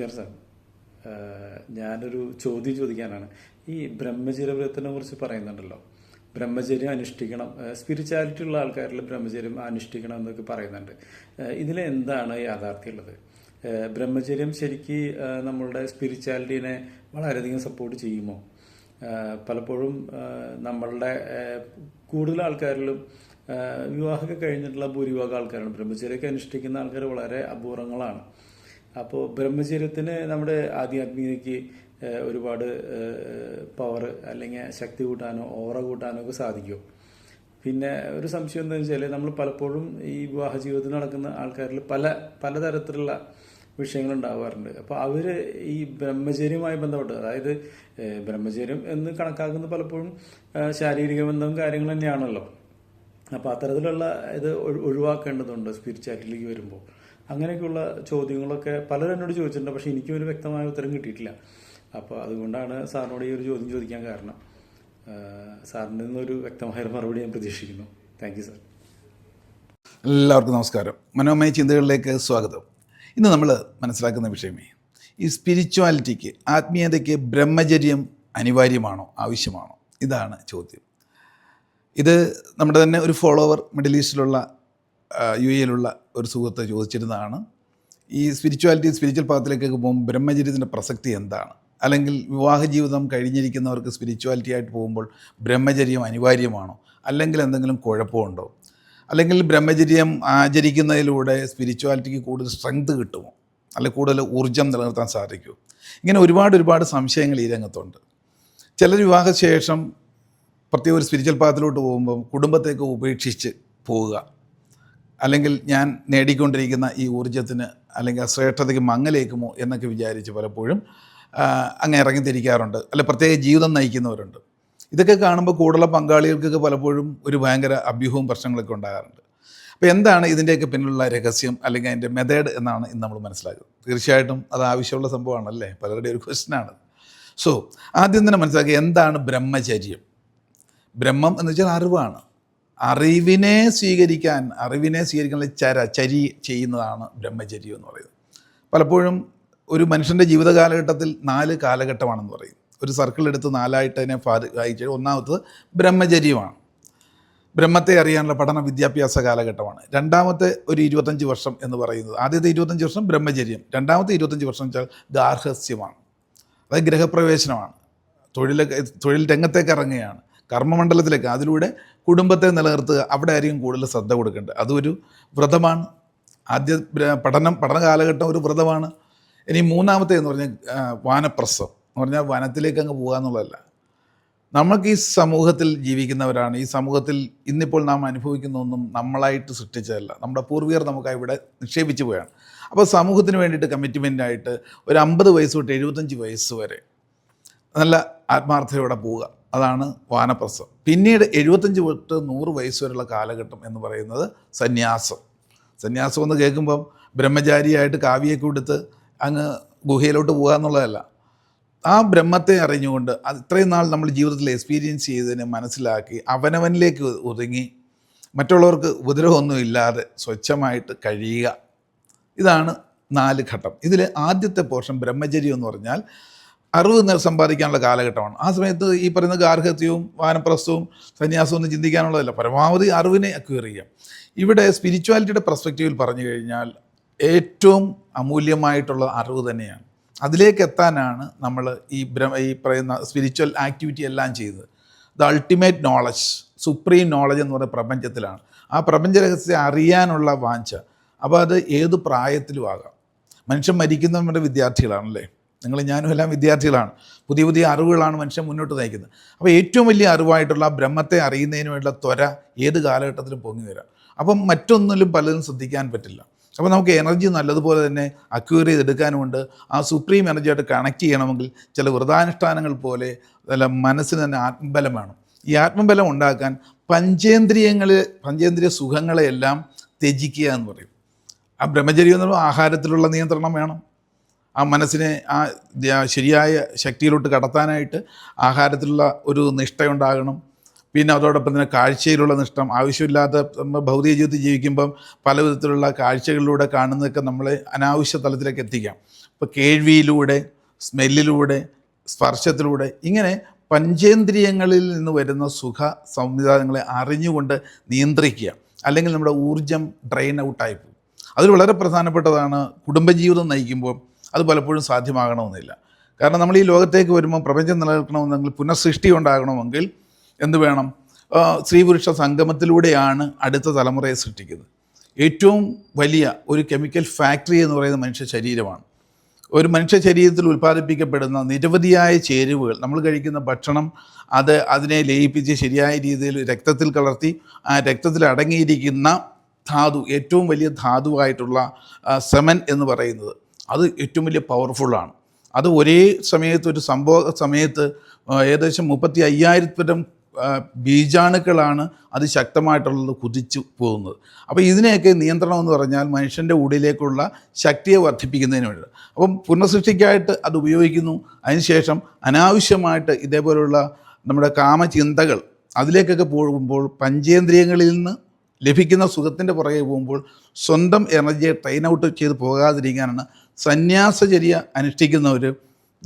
നമസ്കാരം സാർ. ഞാനൊരു ചോദ്യം ചോദിക്കാനാണ്. ഈ ബ്രഹ്മചര്യ വ്രതത്തിനെ കുറിച്ച് പറയുന്നുണ്ടല്ലോ. ബ്രഹ്മചര്യം അനുഷ്ഠിക്കണം. സ്പിരിച്വാലിറ്റി ഉള്ള ആൾക്കാരിൽ ബ്രഹ്മചര്യം അനുഷ്ഠിക്കണം എന്നൊക്കെ പറയുന്നുണ്ട്. ഇതിലെന്താണ് ഇതിൽ എന്താണ് യാഥാർത്ഥ്യം ഉള്ളത്? ബ്രഹ്മചര്യം ശരിക്ക് നമ്മളുടെ സ്പിരിച്വാലിറ്റീനെ വളരെയധികം സപ്പോർട്ട് ചെയ്യുമോ? പലപ്പോഴും നമ്മളുടെ കൂടുതൽ ആൾക്കാരിലും വിവാഹമൊക്കെ കഴിഞ്ഞിട്ടുള്ള ഭൂരിഭാഗം ആൾക്കാരാണ്. ബ്രഹ്മചര്യമൊക്കെ അനുഷ്ഠിക്കുന്ന ആൾക്കാർ വളരെ അപൂർവങ്ങളാണ്. അപ്പോൾ ബ്രഹ്മചര്യത്തിന് നമ്മുടെ ആധ്യാത്മികതയ്ക്ക് ഒരുപാട് പവർ അല്ലെങ്കിൽ ശക്തി കൂട്ടാനോ ഓറ കൂട്ടാനോ ഒക്കെ സാധിക്കും. പിന്നെ ഒരു സംശയം എന്താണെന്ന് വെച്ചാൽ നമ്മൾ പലപ്പോഴും ഈ വിവാഹ ജീവിതത്തിൽ നടക്കുന്ന ആൾക്കാരിൽ പല പലതരത്തിലുള്ള വിഷയങ്ങൾ ഉണ്ടാവാറുണ്ട്. അപ്പോൾ അവർ ഈ ബ്രഹ്മചര്യവുമായി ബന്ധപ്പെട്ട് അതായത് ബ്രഹ്മചര്യം എന്ന് കണക്കാക്കുന്ന പലപ്പോഴും ശാരീരിക ബന്ധവും കാര്യങ്ങൾ തന്നെയാണല്ലോ. അപ്പോൾ അത്തരത്തിലുള്ള ഇത് ഒഴി- ഒഴിവാക്കേണ്ടതുണ്ട് സ്പിരിച്വാലിറ്റിയിലേക്ക് വരുമ്പോൾ അങ്ങനെയൊക്കെയുള്ള ചോദ്യങ്ങളൊക്കെ പലരും എന്നോട് ചോദിച്ചിട്ടുണ്ട് പക്ഷെ എനിക്കും ഒരു വ്യക്തമായ ഉത്തരം കിട്ടിയിട്ടില്ല. അപ്പോൾ അതുകൊണ്ടാണ് സാറിനോട് ഈ ഒരു ചോദ്യം ചോദിക്കാൻ കാരണം. സാറിന്റെ നിന്നൊരു വ്യക്തമായ മറുപടി ഞാൻ പ്രതീക്ഷിക്കുന്നു. താങ്ക് സാർ എല്ലാവർക്കും നമസ്കാരം. മനോമയ ചിന്തകളിലേക്ക് സ്വാഗതം. ഇന്ന് നമ്മൾ മനസ്സിലാക്കുന്ന വിഷയമേ ഈ. സ്പിരിച്വാലിറ്റിക്ക് ആത്മീയതയ്ക്ക് ബ്രഹ്മചര്യം അനിവാര്യമാണോ ആവശ്യമാണോ? ഇതാണ് ചോദ്യം. ഇത് നമ്മുടെ തന്നെ ഒരു ഫോളോവർ മിഡിൽ ഈസ്റ്റിലുള്ള യു എയിലുള്ള ഒരു സുഹൃത്ത് ചോദിച്ചിരുന്നതാണ് ഈ സ്പിരിച്വാലിറ്റി സ്പിരിച്വൽ പാത്തിലേക്കൊക്കെ പോകുമ്പോൾ ബ്രഹ്മചര്യത്തിന്റെ പ്രസക്തി എന്താണ്? അല്ലെങ്കിൽ വിവാഹ ജീവിതം കഴിഞ്ഞിരിക്കുന്നവർക്ക് സ്പിരിച്വാലിറ്റി ആയിട്ട് പോകുമ്പോൾ ബ്രഹ്മചര്യം അനിവാര്യമാണോ? അല്ലെങ്കിൽ എന്തെങ്കിലും കുഴപ്പമുണ്ടോ? അല്ലെങ്കിൽ ബ്രഹ്മചര്യം ആചരിക്കുന്നതിലൂടെ സ്പിരിച്വാലിറ്റിക്ക് കൂടുതൽ സ്ട്രെങ്ത് കിട്ടുമോ? അല്ലെങ്കിൽ കൂടുതൽ ഊർജം നിലനിർത്താൻ സാധിക്കുമോ? ഇങ്ങനെ ഒരുപാട് ഒരുപാട് സംശയങ്ങൾ ഈ രംഗത്തുണ്ട്. ചിലർ വിവാഹശേഷം പ്രത്യേക ഒരു സ്പിരിച്വൽ പാത്തിലോട്ട് പോകുമ്പം കുടുംബത്തേക്ക് ഉപേക്ഷിച്ച് പോവുക. അല്ലെങ്കിൽ ഞാൻ നേടിക്കൊണ്ടിരിക്കുന്ന ഈ ഊർജത്തിന് അല്ലെങ്കിൽ ആ ശ്രേഷ്ഠതയ്ക്ക് മങ്ങലേക്കുമോ എന്നൊക്കെ വിചാരിച്ച് പലപ്പോഴും അങ്ങ് ഇറങ്ങി ഇറങ്ങിത്തിരിക്കാറുണ്ട്. അല്ലെ പ്രത്യേക ജീവിതം നയിക്കുന്നവരുണ്ട്. ഇതൊക്കെ കാണുമ്പോൾ കൂടുതലുള്ള പങ്കാളികൾക്കൊക്കെ പലപ്പോഴും ഒരു ഭയങ്കര അഭ്യൂഹവും പ്രശ്നങ്ങളൊക്കെ ഉണ്ടാകാറുണ്ട്. അപ്പോൾ എന്താണ് ഇതിന്റെയൊക്കെ പിന്നിലുള്ള രഹസ്യം അല്ലെങ്കിൽ അതിന്റെ മെത്തേഡ് എന്നാണ് ഇന്ന് നമ്മൾ മനസ്സിലാക്കുന്നത്. തീർച്ചയായിട്ടും അത് ആവശ്യമുള്ള സംഭവമാണല്ലേ? പലരുടെ ഒരു ക്വസ്റ്റ്യനാണ് സോ ആദ്യം തന്നെ മനസ്സിലാക്കുക എന്താണ് ബ്രഹ്മചര്യം. ബ്രഹ്മം എന്ന് വെച്ചാൽ അറിവാണ്. അറിവിനെ സ്വീകരിക്കാൻ അറിവിനെ സ്വീകരിക്കാനുള്ള ചര ചരി ചെയ്യുന്നതാണ് ബ്രഹ്മചര്യം എന്ന് പറയുന്നത്. പലപ്പോഴും ഒരു മനുഷ്യന്റെ ജീവിത കാലഘട്ടത്തിൽ നാല് കാലഘട്ടമാണെന്ന് പറയും. ഒരു സർക്കിൾ എടുത്ത് നാലായിട്ട് അതിനെ വായിച്ച് ഒന്നാമത്തത് ബ്രഹ്മചര്യമാണ്. ബ്രഹ്മത്തെ അറിയാനുള്ള പഠന വിദ്യാഭ്യാസ കാലഘട്ടമാണ്. രണ്ടാമത്തെ ഒരു ഇരുപത്തഞ്ച് വർഷം എന്ന് പറയുന്നത്. ആദ്യത്തെ ഇരുപത്തഞ്ച് വർഷം ബ്രഹ്മചര്യം. രണ്ടാമത്തെ ഇരുപത്തഞ്ച് വർഷം വെച്ചാൽ ഗാർഹസ്യമാണ്. അതായത് ഗ്രഹപ്രവേശനമാണ്. തൊഴിൽ തൊഴിൽ രംഗത്തേക്ക് ഇറങ്ങുകയാണ്. കർമ്മമണ്ഡലത്തിലേക്ക് അതിലൂടെ കുടുംബത്തെ നിലനിർത്തുക അവിടെ ആയിരിക്കും കൂടുതൽ ശ്രദ്ധ കൊടുക്കേണ്ടത്. അതൊരു വ്രതമാണ്. ആദ്യ പഠനം പഠന കാലഘട്ടം ഒരു വ്രതമാണ്. ഇനി മൂന്നാമത്തെ എന്ന് പറഞ്ഞാൽ വാനപ്രസവം എന്ന് പറഞ്ഞാൽ വനത്തിലേക്ക് അങ്ങ് പോകുക എന്നുള്ളതല്ല. നമുക്ക് ഈ സമൂഹത്തിൽ ജീവിക്കുന്നവരാണ്. ഈ സമൂഹത്തിൽ ഇന്നിപ്പോൾ നാം അനുഭവിക്കുന്ന ഒന്നും നമ്മളായിട്ട് സൃഷ്ടിച്ചതല്ല. നമ്മുടെ പൂർവികർ നമുക്ക് ഇവിടെ നിക്ഷേപിച്ചു പോയാണ്. അപ്പോൾ സമൂഹത്തിന് വേണ്ടിയിട്ട് കമ്മിറ്റ്മെന്റായിട്ട് ഒരു അമ്പത് വയസ്സ് തൊട്ട് എഴുപത്തഞ്ച് വയസ്സ് വരെ നല്ല ആത്മാർത്ഥതയോടെ പോവുക. അതാണ് വാനപ്രസം പിന്നീട് എഴുപത്തഞ്ച് തൊട്ട് നൂറ് വയസ്സ് വരെയുള്ള കാലഘട്ടം എന്ന് പറയുന്നത് സന്യാസം. സന്യാസം എന്ന് കേൾക്കുമ്പം ബ്രഹ്മചാരിയായിട്ട് കാവ്യൊക്കെ കൊടുത്ത് അങ്ങ് ഗുഹയിലോട്ട് പോകുക എന്നുള്ളതല്ല. ആ ബ്രഹ്മത്തെ അറിഞ്ഞുകൊണ്ട് ഇത്രയും നാൾ നമ്മൾ ജീവിതത്തിൽ എക്സ്പീരിയൻസ് ചെയ്തതിനെ മനസ്സിലാക്കി അവനവനിലേക്ക് ഒതുങ്ങി മറ്റുള്ളവർക്ക് ഉപദ്രവമൊന്നും ഇല്ലാതെ സ്വച്ഛമായിട്ട് കഴിയുക. ഇതാണ് നാല് ഘട്ടം. ഇതിൽ ആദ്യത്തെ പോർഷൻ ബ്രഹ്മചര്യം എന്ന് പറഞ്ഞാൽ അറിവ് സമ്പാദിക്കാനുള്ള കാലഘട്ടമാണ്. ആ സമയത്ത് ഈ പറയുന്ന ഗാർഹത്യവും വാനപ്രസ്ഥവും സന്യാസവും ഒന്നും ചിന്തിക്കാനുള്ളതല്ല. പരമാവധി അറിവിനെ അക്വയർ ചെയ്യാം ഇവിടെ സ്പിരിച്വാലിറ്റിയുടെ പെർസ്പെക്റ്റീവിൽ പറഞ്ഞു കഴിഞ്ഞാൽ ഏറ്റവും അമൂല്യമായിട്ടുള്ള അറിവ് തന്നെയാണ്. അതിലേക്ക് എത്താനാണ് നമ്മൾ ഈ ബ്രഹ്മ ഈ പറയുന്ന സ്പിരിച്വൽ ആക്ടിവിറ്റി എല്ലാം ചെയ്തത്. The ultimate knowledge supreme knowledge എന്ന് പറയുന്ന പ്രപഞ്ചത്തിലാണ്. ആ പ്രപഞ്ച രഹസ്യം അറിയാനുള്ള വാഞ്ച. അപ്പോൾ അത് ഏത് പ്രായത്തിലും ആകാം. മനുഷ്യൻ മരിക്കുന്നവരുടെ വിദ്യാർത്ഥികളാണല്ലേ? നിങ്ങൾ ഞാനും എല്ലാം വിദ്യാർത്ഥികളാണ്. പുതിയ പുതിയ അറിവുകളാണ് മനുഷ്യൻ മുന്നോട്ട് നയിക്കുന്നത്. അപ്പോൾ ഏറ്റവും വലിയ അറിവായിട്ടുള്ള ബ്രഹ്മത്തെ അറിയുന്നതിന് വേണ്ടിയുള്ള ത്വര ഏത് കാലഘട്ടത്തിലും പൊങ്ങി വരാം. അപ്പം മറ്റൊന്നിലും പലതും ശ്രദ്ധിക്കാൻ പറ്റില്ല. അപ്പോൾ നമുക്ക് എനർജി നല്ലതുപോലെ തന്നെ അക്യൂർ ചെയ്തെടുക്കാനുമുണ്ട്. ആ സുപ്രീം എനർജിയായിട്ട് കണക്ട് ചെയ്യണമെങ്കിൽ ചില വ്രതാനുഷ്ഠാനങ്ങൾ പോലെ അല്ല മനസ്സിന് തന്നെ ആത്മബലം വേണം ഈ ആത്മബലം ഉണ്ടാക്കാൻ പഞ്ചേന്ദ്രിയങ്ങളെ പഞ്ചേന്ദ്രിയ സുഖങ്ങളെയെല്ലാം ത്യജിക്കുക എന്ന് പറയും. ആ ബ്രഹ്മചര്യം എന്ന് പറയുമ്പോൾ ആഹാരത്തിലുള്ള നിയന്ത്രണം വേണം. ആ മനസ്സിനെ ആ ശരിയായ ശക്തിയിലോട്ട് കടത്താനായിട്ട് ആഹാരത്തിലുള്ള ഒരു നിഷ്ഠയുണ്ടാകണം. പിന്നെ അതോടൊപ്പം തന്നെ കാഴ്ചയിലുള്ള നിഷ്ഠം. ആവശ്യമില്ലാത്ത ഭൗതിക ജീവിതത്തിൽ ജീവിക്കുമ്പം പല വിധത്തിലുള്ള കാഴ്ചകളിലൂടെ കാണുന്നതൊക്കെ നമ്മളെ അനാവശ്യ തലത്തിലേക്ക് എത്തിക്കാം. ഇപ്പോൾ കേൾവിയിലൂടെ സ്മെല്ലിലൂടെ സ്പർശത്തിലൂടെ ഇങ്ങനെ പഞ്ചേന്ദ്രിയങ്ങളിൽ നിന്ന് വരുന്ന സുഖ സംവിധാനങ്ങളെ അറിഞ്ഞുകൊണ്ട് നിയന്ത്രിക്കുക. അല്ലെങ്കിൽ നമ്മുടെ ഊർജം ഡ്രെയിൻ ഔട്ടായി പോകും. അതിൽ വളരെ പ്രധാനപ്പെട്ടതാണ് കുടുംബജീവിതം നയിക്കുമ്പോൾ അത് പലപ്പോഴും സാധ്യമാകണമെന്നില്ല. കാരണം നമ്മൾ ഈ ലോകത്തേക്ക് വരുമ്പോൾ പ്രപഞ്ചം നിലനിൽക്കണമെന്നെങ്കിൽ പുനഃസൃഷ്ടി ഉണ്ടാകണമെങ്കിൽ എന്ത് വേണം? സ്ത്രീ പുരുഷ സംഗമത്തിലൂടെയാണ് അടുത്ത തലമുറയെ സൃഷ്ടിക്കുന്നത്. ഏറ്റവും വലിയ ഒരു കെമിക്കൽ ഫാക്ടറി എന്ന് പറയുന്ന മനുഷ്യ ശരീരമാണ്. ഒരു മനുഷ്യ ശരീരത്തിൽ ഉൽപ്പാദിപ്പിക്കപ്പെടുന്ന നിരവധിയായ ചേരുവകൾ നമ്മൾ കഴിക്കുന്ന ഭക്ഷണം അത് അതിനെ ലയിപ്പിച്ച് ശരിയായ രീതിയിൽ രക്തത്തിൽ കലർത്തി ആ രക്തത്തിൽ അടങ്ങിയിരിക്കുന്ന ധാതു ഏറ്റവും വലിയ ധാതുവായിട്ടുള്ള സെമൻ എന്ന് പറയുന്നത്. അത് ഏറ്റവും വലിയ പവർഫുള്ളാണ് അത് ഒരേ സമയത്ത് ഒരു സംഭവ സമയത്ത് ഏകദേശം മുപ്പത്തി അയ്യായിരത്തരം ബീജാണുക്കളാണ് അത് ശക്തമായിട്ടുള്ളത് കുതിച്ചു പോകുന്നത്. അപ്പോൾ ഇതിനെയൊക്കെ നിയന്ത്രണം എന്ന് പറഞ്ഞാൽ മനുഷ്യന്റെ ഉള്ളിലേക്കുള്ള ശക്തിയെ വർദ്ധിപ്പിക്കുന്നതിന് വേണ്ടി അപ്പം പുനഃസൃഷ്ടിക്കായിട്ട് അത് ഉപയോഗിക്കുന്നു. അതിനുശേഷം അനാവശ്യമായിട്ട് ഇതേപോലുള്ള നമ്മുടെ കാമചിന്തകൾ അതിലേക്കൊക്കെ പോകുമ്പോൾ പഞ്ചേന്ദ്രിയങ്ങളിൽ നിന്ന് ലഭിക്കുന്ന സുഖത്തിന്റെ പുറകെ പോകുമ്പോൾ സ്വന്തം എനർജിയെ ട്രെയിൻ ഔട്ട് ചെയ്ത് പോകാതിരിക്കാനാണ് സന്യാസചര്യ അനുഷ്ഠിക്കുന്നവർ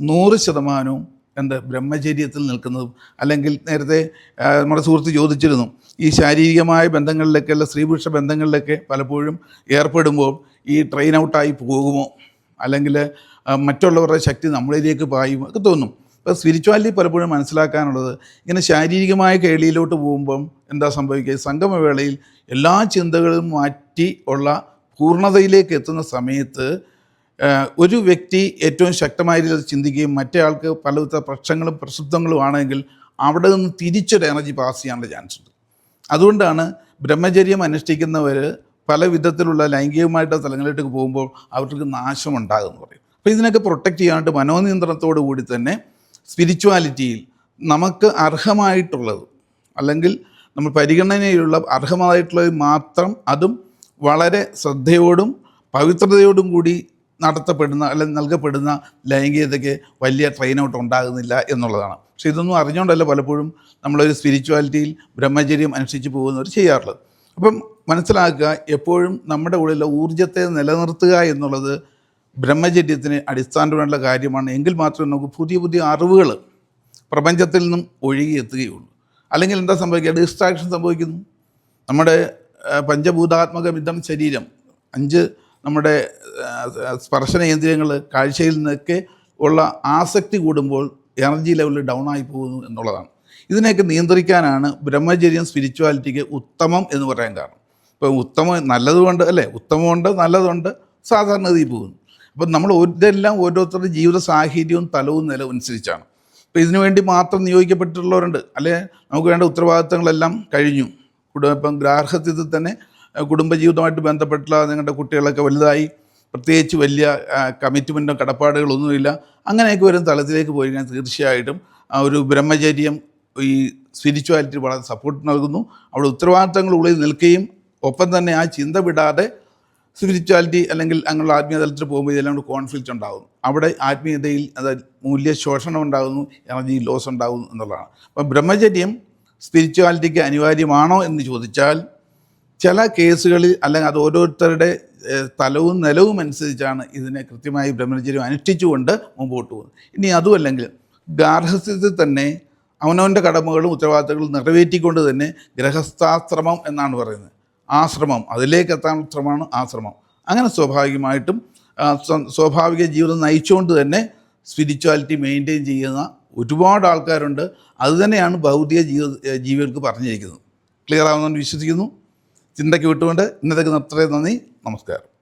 നൂറ് ശതമാനവും എന്ത് ബ്രഹ്മചര്യത്തിൽ നിൽക്കുന്നതും അല്ലെങ്കിൽ നേരത്തെ നമ്മുടെ സുഹൃത്ത് ചോദിച്ചിരുന്നു ഈ ശാരീരികമായ ബന്ധങ്ങളിലൊക്കെ സ്ത്രീ പുരുഷ ബന്ധങ്ങളിലൊക്കെ പലപ്പോഴും ഏർപ്പെടുമ്പോൾ ഈ ട്രെയിൻ ഔട്ടായി പോകുമോ? അല്ലെങ്കിൽ മറ്റുള്ളവരുടെ ശക്തി നമ്മളിലേക്ക് പായുമോ? ഒക്കെ തോന്നും. ഇപ്പോൾ സ്പിരിച്വാലിറ്റി പലപ്പോഴും മനസ്സിലാക്കാനുള്ളത് ഇങ്ങനെ ശാരീരികമായ കേളിയിലോട്ട് പോകുമ്പം എന്താ സംഭവിക്കുക? സംഗമവേളയിൽ എല്ലാ ചിന്തകളും മാറ്റി ഉള്ള പൂർണതയിലേക്ക് എത്തുന്ന സമയത്ത് ഒരു വ്യക്തി ഏറ്റവും ശക്തമായ രീതിയിൽ ചിന്തിക്കുകയും മറ്റേ ആൾക്ക് പലവിധ പ്രശ്നങ്ങളും പ്രസിദ്ധങ്ങളും ആണെങ്കിൽ അവിടെ നിന്ന് തിരിച്ചൊരു എനർജി പാസ് ചെയ്യാനുള്ള ചാൻസ് ഉണ്ട്. അതുകൊണ്ടാണ് ബ്രഹ്മചര്യം അനുഷ്ഠിക്കുന്നവർ പല വിധത്തിലുള്ള ലൈംഗികമായിട്ട് സ്ഥലങ്ങളിലേക്ക് പോകുമ്പോൾ അവർക്ക് നാശമുണ്ടാകും എന്ന് പറയും. അപ്പോൾ ഇതിനൊക്കെ പ്രൊട്ടക്റ്റ് ചെയ്യാനായിട്ട് മനോനിയന്ത്രണത്തോടു കൂടി തന്നെ സ്പിരിച്വാലിറ്റിയിൽ നമുക്ക് അർഹമായിട്ടുള്ളത് അല്ലെങ്കിൽ നമ്മൾ പരിഗണനയിലുള്ള അർഹമായിട്ടുള്ളത് മാത്രം അതും വളരെ ശ്രദ്ധയോടും പവിത്രതയോടും കൂടി നടത്തപ്പെടുന്ന അല്ലെങ്കിൽ നൽകപ്പെടുന്ന ലൈംഗികതയ്ക്ക് വലിയ ട്രെയിൻ ഔട്ട് ഉണ്ടാകുന്നില്ല എന്നുള്ളതാണ്. പക്ഷെ ഇതൊന്നും അറിഞ്ഞുകൊണ്ടല്ല പലപ്പോഴും നമ്മളൊരു സ്പിരിച്വാലിറ്റിയിൽ ബ്രഹ്മചര്യം അനുഷ്ഠിച്ച് പോകുന്നവർ ചെയ്യാറുള്ളത്. അപ്പം മനസ്സിലാക്കുക എപ്പോഴും നമ്മുടെ ഉള്ളിലെ ഊർജത്തെ നിലനിർത്തുക എന്നുള്ളത് ബ്രഹ്മചര്യത്തിന് അടിസ്ഥാനപരമായിട്ടുള്ള കാര്യമാണ്. എങ്കിൽ മാത്രമേ നമുക്ക് പുതിയ പുതിയ അറിവുകൾ പ്രപഞ്ചത്തിൽ നിന്നും ഒഴുകിയെത്തുകയുള്ളൂ. അല്ലെങ്കിൽ എന്താ സംഭവിക്കുക? ഡിസ്ട്രാക്ഷൻ സംഭവിക്കുന്നു. നമ്മുടെ പഞ്ചഭൂതാത്മക പഞ്ചഭൂതാത്മകമിതം ശരീരം അഞ്ച് നമ്മുടെ സ്പർശനേന്ദ്രിയങ്ങൾ കാഴ്ചയിൽ നിന്നൊക്കെ ഉള്ള ആസക്തി കൂടുമ്പോൾ എനർജി ലെവൽ ഡൗൺ ആയി പോകുന്നു എന്നുള്ളതാണ്. ഇതിനെയൊക്കെ നിയന്ത്രിക്കാനാണ് ബ്രഹ്മചര്യം സ്പിരിച്വാലിറ്റിക്ക് ഉത്തമം എന്ന് പറയാൻ കാരണം. ഇപ്പോൾ ഉത്തമം നല്ലതുകൊണ്ട് അല്ലേ? ഉത്തമമുണ്ട് നല്ലതുണ്ട് സാധാരണഗതിയിൽ പോകുന്നു. അപ്പം നമ്മൾ ഇതെല്ലാം ഓരോരുത്തരുടെ ജീവിത സാഹചര്യവും തലവും നിലവും അനുസരിച്ചാണ്. അപ്പോൾ ഇതിനു വേണ്ടി മാത്രം നിയോഗിക്കപ്പെട്ടിട്ടുള്ളവരുണ്ട്. അല്ലെ? നമുക്ക് വേണ്ട ഉത്തരവാദിത്തങ്ങളെല്ലാം കഴിഞ്ഞു. ഇപ്പം ഗ്രാഹ്യത്തിൽ തന്നെ കുടുംബജീവിതമായിട്ട് ബന്ധപ്പെട്ടുള്ള നിങ്ങളുടെ കുട്ടികളൊക്കെ വലുതായി പ്രത്യേകിച്ച് വലിയ കമ്മിറ്റ്മെന്റോ കടപ്പാടുകളൊന്നുമില്ല. അങ്ങനെയൊക്കെ വരുന്ന തലത്തിലേക്ക് പോയി കഴിഞ്ഞാൽ തീർച്ചയായിട്ടും ഒരു ബ്രഹ്മചര്യം ഈ സ്പിരിച്വാലിറ്റി വളരെ സപ്പോർട്ട് നൽകുന്നു. അവിടെ ഉത്തരവാദിത്തങ്ങൾ ഉള്ളിൽ നിൽക്കുകയും ഒപ്പം തന്നെ ആ ചിന്ത വിടാതെ സ്പിരിച്വാലിറ്റി അല്ലെങ്കിൽ അങ്ങനെയുള്ള ആത്മീയ തലത്തിൽ പോകുമ്പോൾ ഇതെല്ലാം കൂടെ കോൺഫ്ലിക്റ്റ് ഉണ്ടാകുന്നു. അവിടെ ആത്മീയതയിൽ അതായത് മൂല്യശോഷണം ഉണ്ടാകുന്നു എനർജി ലോസ് ഉണ്ടാകുന്നു എന്നുള്ളതാണ്. അപ്പം ബ്രഹ്മചര്യം സ്പിരിച്വാലിറ്റിക്ക് അനിവാര്യമാണോ എന്ന് ചോദിച്ചാൽ ചില കേസുകളിൽ അല്ലെങ്കിൽ അത് ഓരോരുത്തരുടെ സ്ഥലവും നിലവും അനുസരിച്ചാണ് ഇതിനെ കൃത്യമായി ബ്രഹ്മചര്യം അനുഷ്ഠിച്ചുകൊണ്ട് മുമ്പോട്ട് പോകുന്നത്. ഇനി അതുമല്ലെങ്കിൽ ഗാർഹസ്ഥ്യത്തിൽ തന്നെ അവനവന്റെ കടമകളും ഉത്തരവാദിത്തങ്ങളും നിറവേറ്റിക്കൊണ്ട് തന്നെ ഗൃഹസ്ഥാശ്രമം എന്നാണ് പറയുന്നത്. ആശ്രമം അതിലേക്ക് എത്താനുള്ള ശ്രമമാണ് ആശ്രമം. അങ്ങനെ സ്വാഭാവികമായിട്ടും സ്വ- സ്വാഭാവിക ജീവിതം നയിച്ചുകൊണ്ട് തന്നെ സ്പിരിച്വാലിറ്റി മെയിന്റെയിൻ ചെയ്യുന്ന ഒരുപാട് ആൾക്കാരുണ്ട്. അതുതന്നെയാണ് ഭൗതിക ജീവിത ജീവികൾക്ക് പറഞ്ഞിരിക്കുന്നത്. ക്ലിയർ ആവുമെന്ന് വിശ്വസിക്കുന്നു. ചിന്തയ്ക്ക് വിട്ടുകൊണ്ട് ഇന്നത്തേക്ക് നിർത്തേ നന്ദി നമസ്കാരം.